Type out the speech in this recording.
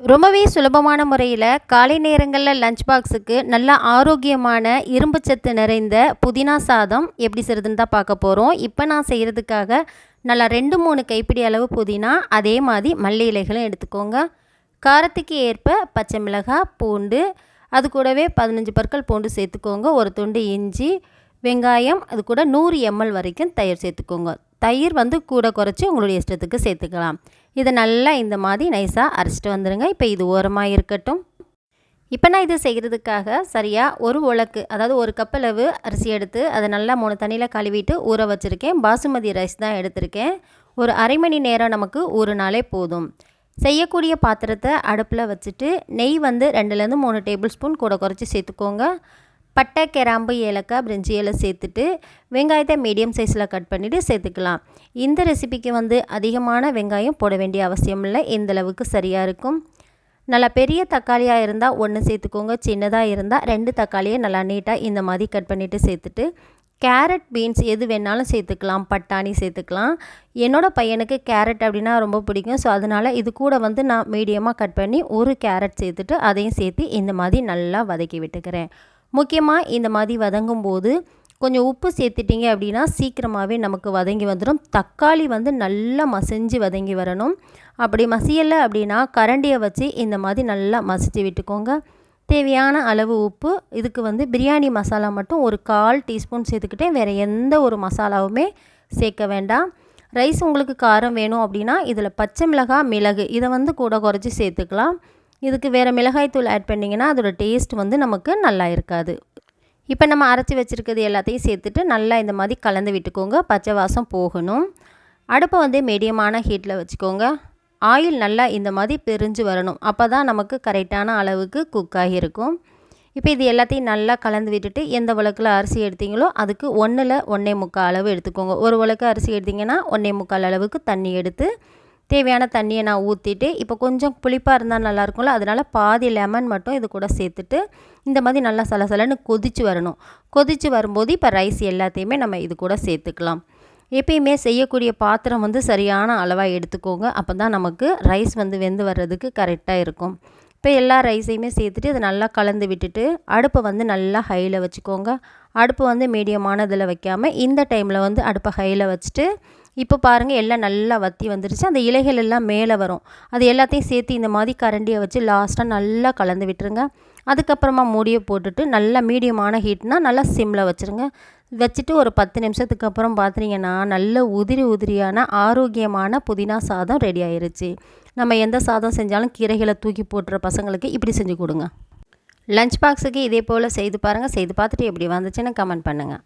ரொம்பவே சுலபமான முறையில் காலை நேரங்களில் லஞ்ச் பாக்ஸுக்கு நல்ல ஆரோக்கியமான இரும்புச்சத்து நிறைந்த புதினா சாதம் எப்படி செய்கிறதுன்னு தான் பார்க்க போகிறோம் இப்போ நான் செய்கிறதுக்காக நல்லா ரெண்டு மூணு கைப்பிடி அளவு புதினா அதே மாதிரி மல்லி இலைகளும் எடுத்துக்கோங்க. காரத்துக்கு ஏற்ப பச்சை மிளகாய் பூண்டு அது கூடவே பதினஞ்சு பற்கள் பூண்டு சேர்த்துக்கோங்க. ஒரு துண்டு இஞ்சி வெங்காயம் அது கூட நூறு எம்எல் வரைக்கும் தயிர் சேர்த்துக்கோங்க. தயிர் வந்து கூட குறைச்சி உங்களுடைய இஷ்டத்துக்கு சேர்த்துக்கலாம். இதை நல்லா இந்த மாதிரி நைஸாக அரைச்சிட்டு வந்துடுங்க இப்போ இது ஓரமாக இருக்கட்டும். இப்போ நான் இது செய்கிறதுக்காக சரியாக ஒரு உலக்கு அதாவது ஒரு கப்பளவு அரிசி எடுத்து அதை நல்லா மூணு தண்ணியில் கழுவிட்டு ஊற வச்சுருக்கேன். பாசுமதி ரைஸ் தான் எடுத்திருக்கேன். ஒரு அரை மணி நேரம் நமக்கு ஊறுனாலே போதும். செய்யக்கூடிய பாத்திரத்தை அடுப்பில் வச்சுட்டு நெய் வந்து ரெண்டுலேருந்து மூணு டேபிள் ஸ்பூன் கூட குறைச்சி சேர்த்துக்கோங்க. பட்டை கிராம்பு ஏலக்காய் பிரிஞ்சி இலை சேர்த்துட்டு வெங்காயத்தை மீடியம் சைஸில் கட் பண்ணிவிட்டு சேர்த்துக்கலாம். இந்த ரெசிபிக்கு வந்து அதிகமான வெங்காயம் போட வேண்டிய அவசியம் இல்லை. எந்தளவுக்கு சரியாக இருக்கும்? நல்லா பெரிய தக்காளியாக இருந்தால் ஒன்று சேர்த்துக்கோங்க. சின்னதாக இருந்தால் ரெண்டு தக்காளியை நல்லா நீட்டாக இந்த மாதிரி கட் பண்ணிவிட்டு சேர்த்துட்டு கேரட் பீன்ஸ் எது வேணாலும் சேர்த்துக்கலாம். பட்டாணி சேர்த்துக்கலாம். என்னோடய பையனுக்கு கேரட் அப்படின்னா ரொம்ப பிடிக்கும். ஸோ அதனால் இது கூட வந்து நான் மீடியமாக கட் பண்ணி ஒரு கேரட் சேர்த்துட்டு அதையும் சேர்த்து இந்த மாதிரி நல்லா வதக்கி விட்டுக்கிறேன். முக்கியமாக இந்த மாதிரி வதங்கும் போது கொஞ்சம் உப்பு சேர்த்துட்டிங்க அப்படின்னா சீக்கிரமாகவே நமக்கு வதங்கி வந்துடும் தக்காளி வந்து நல்லா மசிஞ்சு வதங்கி வரணும். அப்படி மசியலை அப்படின்னா கரண்டியை வச்சு இந்த மாதிரி நல்லா மசிச்சு விட்டுக்கோங்க. தேவையான அளவு உப்பு இதுக்கு வந்து பிரியாணி மசாலா மட்டும் ஒரு கால் டீஸ்பூன் சேர்த்துக்கிட்டேன். வேறு எந்த ஒரு மசாலாவுமே சேர்க்க வேண்டாம். ரைஸ் உங்களுக்கு காரம் வேணும் அப்படின்னா இதில் பச்சை மிளகாய் மிளகு இதை வந்து கூட குறைச்சி சேர்த்துக்கலாம். இதுக்கு வேறு மிளகாய்த்தூள் ஆட் பண்ணிங்கன்னா அதோடய டேஸ்ட் வந்து நமக்கு நல்லா இருக்காது. இப்போ நம்ம அரைச்சி வச்சுருக்கிறது எல்லாத்தையும் சேர்த்துட்டு நல்லா இந்த மாதிரி கலந்து விட்டுக்கோங்க. பச்சை வாசம் போகணும். அடுப்பை வந்து மீடியமான ஹீட்டில் வச்சுக்கோங்க. ஆயில் நல்லா இந்த மாதிரி பிரிஞ்சு வரணும். அப்போ தான் நமக்கு கரெக்டான அளவுக்கு குக் ஆகியிருக்கும். இப்போ இது எல்லாத்தையும் நல்லா கலந்து விட்டுட்டு எந்த உலக்கில் அரிசி எடுத்தீங்களோ அதுக்கு ஒன்றில் ஒன்றே முக்கால் அளவு எடுத்துக்கோங்க. ஒரு உலக்கு அரிசி எடுத்திங்கன்னா ஒன்றே முக்கால் அளவுக்கு தண்ணி எடுத்து தேவையான தண்ணியை நான் ஊற்றிட்டு இப்போ கொஞ்சம் புளிப்பாக இருந்தால் நல்லாயிருக்கும்ல அதனால் பாதி லெமன் மட்டும் இது கூட சேர்த்துட்டு இந்த மாதிரி நல்லா சலசலன்னு கொதித்து வரணும். கொதித்து வரும்போது இப்போ ரைஸ் எல்லாத்தையுமே நம்ம இது கூட சேர்த்துக்கலாம். எப்பயுமே செய்யக்கூடிய பாத்திரம் வந்து சரியான அளவாக எடுத்துக்கோங்க. அப்போ தான் நமக்கு ரைஸ் வந்து வெந்து வர்றதுக்கு கரெக்டாக இருக்கும். இப்போ எல்லா ரைஸையுமே சேர்த்துட்டு அதை நல்லா கலந்து விட்டுட்டு அடுப்பை வந்து நல்லா ஹையில் வச்சுக்கோங்க. அடுப்பு வந்து மீடியமான இதில் வைக்காமல் இந்த டைமில் வந்து அடுப்பை ஹையில் வச்சுட்டு இப்போ பாருங்கள் எல்லாம் நல்லா வற்றி வந்துருச்சு. அந்த இலைகள் எல்லாம் மேலே வரும். அது எல்லாத்தையும் சேர்த்து இந்த மாதிரி கரண்டியை வச்சு லாஸ்ட்டாக நல்லா கலந்து விட்டுருங்க. அதுக்கப்புறமா மூடியை போட்டுட்டு நல்லா மீடியமான ஹீட்னால் நல்லா சிம்மில் வச்சுருங்க. வச்சுட்டு ஒரு பத்து நிமிஷத்துக்கு அப்புறம் பார்த்தீங்கன்னா நல்ல உதிரி உதிரியான ஆரோக்கியமான புதினா சாதம் ரெடி ஆயிருச்சு. நம்ம எந்த சாதம் செஞ்சாலும் கீரைகளை தூக்கி போட்டுற பசங்களுக்கு இப்படி செஞ்சு கொடுங்க. லஞ்ச் பாக்ஸுக்கு இதே போல் செய்து பாருங்கள் செய்து பார்த்துட்டு எப்படி வந்துச்சுன்னு கமெண்ட் பண்ணுங்கள்